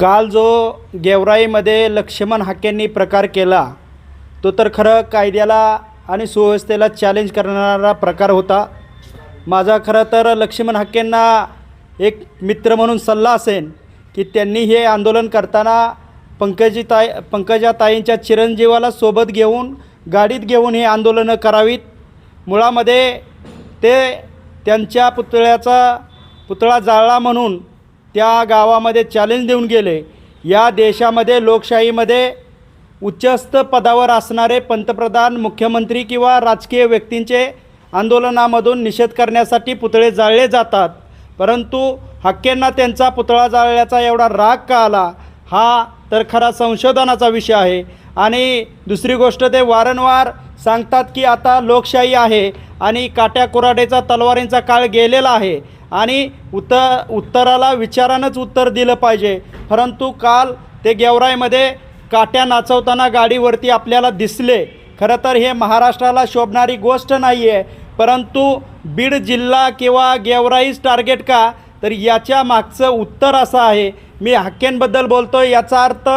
काल जो गेवराईमध्ये लक्ष्मण हाकेंनी प्रकार केला तो तर खरं कायद्याला आणि सुव्यवस्थेला चॅलेंज करणारा प्रकार होता. माझा खरं तर लक्ष्मण हाकेंना एक मित्र म्हणून सल्ला असेल की त्यांनी हे आंदोलन करताना पंकजी ताई पंकजाताईंच्या चिरंजीवाला सोबत घेऊन गाडीत घेऊन हे आंदोलनं करावीत. मुळामध्ये ते त्यांच्या पुतळ्याचा पुतळा जाळला म्हणून त्या गावामध्ये चॅलेंज देऊन गेले. या देशामध्ये लोकशाहीमध्ये उच्चस्थ पदावर असणारे पंतप्रधान मुख्यमंत्री किंवा राजकीय व्यक्तींचे आंदोलनामधून निषेध करण्यासाठी पुतळे जाळले जातात. परंतु हक्केंना त्यांचा पुतळा जाळल्याचा एवढा राग का आला? हा तर खरा संशोधनाचा विषय आहे. आणि दुसरी गोष्ट ते वारंवार सांगतात की आता लोकशाही आहे आणि काट्या कुराडेचा तलवारींचा काळ गेलेला आहे आणि उत्त उत्तराला विचारानंच उत्तर दिलं पाहिजे. परंतु काल ते गेवराईमध्ये काट्या नाचवताना गाडीवरती आपल्याला दिसले. खरं तर हे महाराष्ट्राला शोभणारी गोष्ट नाही आहे परंतु बीड जिल्हा किंवा गेवराईच टार्गेट का? तर याच्या मागचं उत्तर असं आहे. मी हक्केंबद्दल बोलतो आहे याचा अर्थ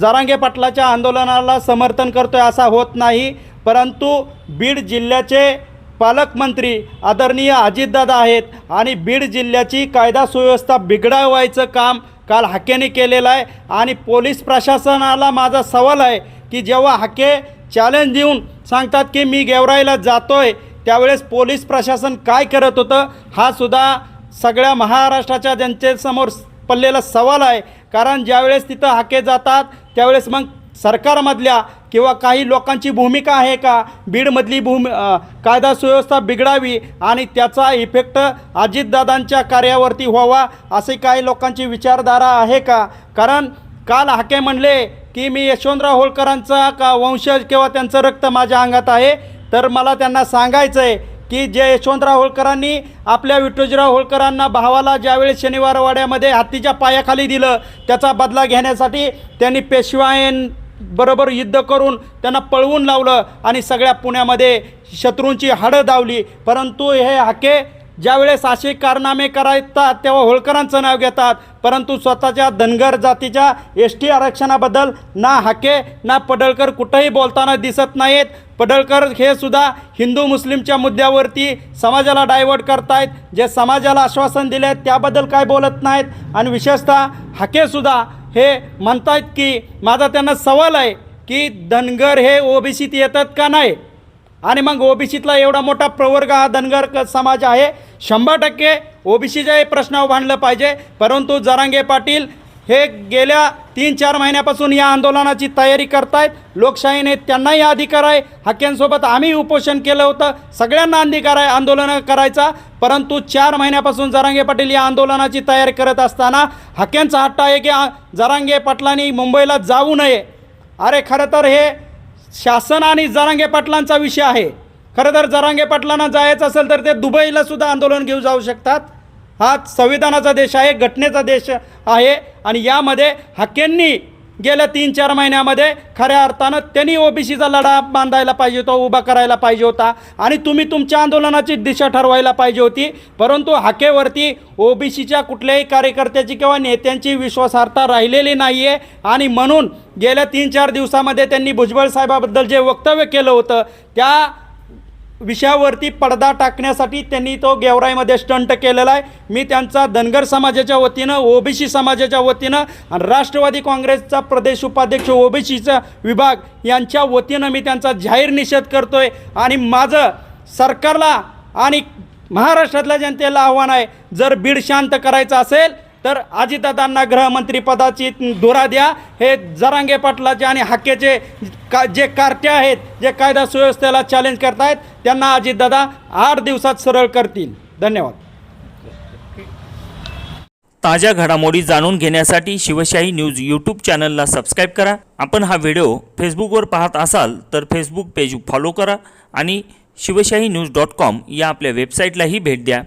जरांगे पाटलाच्या आंदोलनाला समर्थन करतो आहे असा होत नाही परंतु बीड जिल्ह्याचे पालकमंत्री आदरणीय अजितदादा आहेत आणि बीड जिल्ह्याची कायदा सुव्यवस्था बिघडवायचं काम काल हाकेने केलेलं आहे. आणि पोलीस प्रशासनाला माझा सवाल आहे की जेव्हा हाके चॅलेंज देऊन सांगतात की मी गेवराईला जातो आहे त्यावेळेस पोलीस प्रशासन काय करत होतं? हा सुद्धा सगळ्या महाराष्ट्राच्या जनतेसमोर पडलेला सवाल आहे. कारण ज्यावेळेस तिथं हाके जातात त्यावेळेस मग सरकारमधल्या किंवा काही लोकांची भूमिका आहे का? बीडमधली भूमी कायदा सुव्यवस्था बिघडावी आणि त्याचा इफेक्ट अजितदादांच्या कार्यावरती व्हावा असे काही लोकांची विचारधारा आहे का? कारण काल हाके म्हणले की मी यशवंतराव होळकरांचा का वंशज किंवा त्यांचं रक्त माझ्या अंगात आहे? तर मला त्यांना सांगायचं आहे की जे यशवंतराव होळकरांनी आपल्या विठ्ठोजीराव होळकरांना भावाला ज्यावेळेस शनिवारवाड्यामध्ये हत्तीच्या पायाखाली दिलं त्याचा बदला घेण्यासाठी त्यांनी पेशवायन बरोबर युद्ध करून त्यांना पळवून लावलं आणि सगळ्या पुण्यामध्ये शत्रूंची हाडं दावली. परंतु हे हाके ज्यावेळेस असे कारनामे करायतात तेव्हा होळकरांचं नाव घेतात. परंतु स्वतःच्या धनगर जातीच्या एस टी आरक्षणाबद्दल ना हाके ना पडळकर कुठंही बोलताना दिसत नाहीत. पडळकर हे सुद्धा हिंदू मुस्लिमच्या मुद्द्यावरती समाजाला डायवर्ट करतायत. जे समाजाला आश्वासन दिले आहेत त्याबद्दल काय बोलत नाहीत. आणि विशेषतः हाकेसुद्धा हे म्हणतायत की माझा त्यांना सवाल आहे की धनगर हे ओबीसीत येतात का नाही? आणि मग ओबीसीतला एवढा मोठा प्रवर्ग हा धनगर समाज आहे. शंभर टक्के ओबीसीच्याही प्रश्नावर भांडलं पाहिजे. परंतु जरांगे पाटील हे गेल्या तीन चार महिन्यापासून या आंदोलनाची तयारी करतायत. लोकशाहीने त्यांनाही अधिकार आहे. हाक्यांसोबत आम्ही उपोषण केलं होतं. सगळ्यांना अधिकार आहे आंदोलनं करायचा. परंतु चार महिन्यापासून जरांगे पाटील या आंदोलनाची तयारी करत असताना हाक्यांचा हट्टा आहे की जरांगे पाटलांनी मुंबईला जाऊ नये. अरे खरं तर हे शासन आणि जरांगे पाटलांचा विषय आहे. खरं तर जरांगे पाटलांना जायचं असेल तर ते दुबईला सुद्धा आंदोलन घेऊ जाऊ शकतात. हा संविधानाचा देश आहे घटनेचा देश आहे आणि यामध्ये हाकेंनी गेल्या तीन चार महिन्यामध्ये खऱ्या अर्थानं त्यांनी ओबीसीचा लढा बांधायला पाहिजे होता उभा करायला पाहिजे होता आणि तुम्ही तुमच्या आंदोलनाची दिशा ठरवायला पाहिजे होती. परंतु हाकेवरती ओबीसीच्या कुठल्याही कार्यकर्त्याची किंवा नेत्यांची विश्वासार्हता राहिलेली नाही आहे आणि म्हणून गेल्या तीन चार दिवसामध्ये त्यांनी भुजबळ साहेबाबद्दल जे वक्तव्य केलं होतं त्या विषयावरती पडदा टाकण्यासाठी त्यांनी तो गेवराईमध्ये स्टंट केलेला आहे. मी त्यांचा धनगर समाजाच्या वतीनं ओबीसी समाजाच्या वतीनं आणि राष्ट्रवादी काँग्रेसचा प्रदेश उपाध्यक्ष ओबीसीचा विभाग यांच्या वतीनं मी त्यांचा जाहीर निषेध करतो आहे आणि माझं सरकारला आणि महाराष्ट्रातल्या जनतेला आव्हान आहे जर बीड शांत करायचं असेल तर अजितदादांना गृहमंत्रीपदाची धुरा द्या. हे जरांगे पाटलाचे आणि हाकेचे का जे कार्टे आहेत जे कायदा सुव्यवस्थेला चॅलेंज करतायत त्यांना अजितदादा आठ दिवसात सरळ करतील. धन्यवाद. ताज्या घडामोडी जाणून घेण्यासाठी शिवशाही न्यूज यूट्यूब चॅनलला सबस्क्राईब करा. आपण हा व्हिडिओ फेसबुकवर पाहत असाल तर फेसबुक पेज फॉलो करा आणि शिवशाही न्यूज डॉट कॉम या आपल्या वेबसाईटलाही भेट द्या.